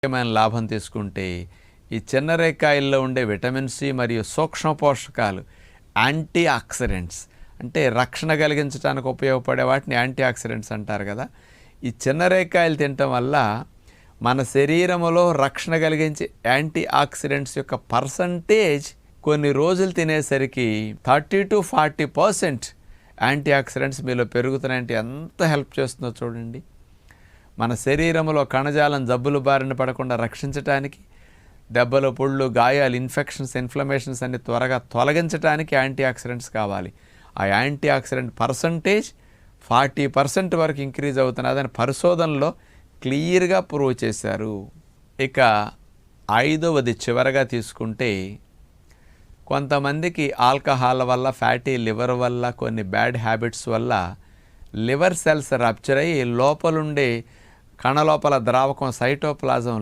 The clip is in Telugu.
ముఖ్యమైన లాభం తీసుకుంటే ఈ చిన్నరేకాయల్లో ఉండే విటమిన్ సి మరియు సూక్ష్మ పోషకాలు యాంటీ ఆక్సిడెంట్స్ అంటే రక్షణ కలిగించడానికి ఉపయోగపడే వాటిని యాంటీ ఆక్సిడెంట్స్ అంటారు కదా. ఈ చిన్నరేకాయలు తినటం వల్ల మన శరీరంలో రక్షణ కలిగించే యాంటీ ఆక్సిడెంట్స్ యొక్క పర్సంటేజ్ కొన్ని రోజులు తినేసరికి thirty to forty percent antioxidants మీలో పెరుగుతున్నాయంటే ఎంత హెల్ప్ చేస్తుందో చూడండి. మన శరీరంలో కణజాలం జబ్బులు బారిన పడకుండా రక్షించటానికి దెబ్బలు పుళ్ళు గాయాలు ఇన్ఫెక్షన్స్ ఇన్ఫ్లమేషన్స్ అన్ని త్వరగా తొలగించడానికి యాంటీ ఆక్సిడెంట్స్ కావాలి. ఆ antioxidant percentage forty percent వరకు ఇంక్రీజ్ అవుతున్నదని పరిశోధనలో క్లియర్గా ప్రూవ్ చేశారు. ఇక ఐదవది చివరగా తీసుకుంటే కొంతమందికి ఆల్కహాల్ వల్ల ఫ్యాటీ లివర్ వల్ల కొన్ని బ్యాడ్ హ్యాబిట్స్ వల్ల లివర్ సెల్స్ రప్చర్ అయ్యి లోపలుండే కణలోపల ద్రావకం సైటోప్లాజం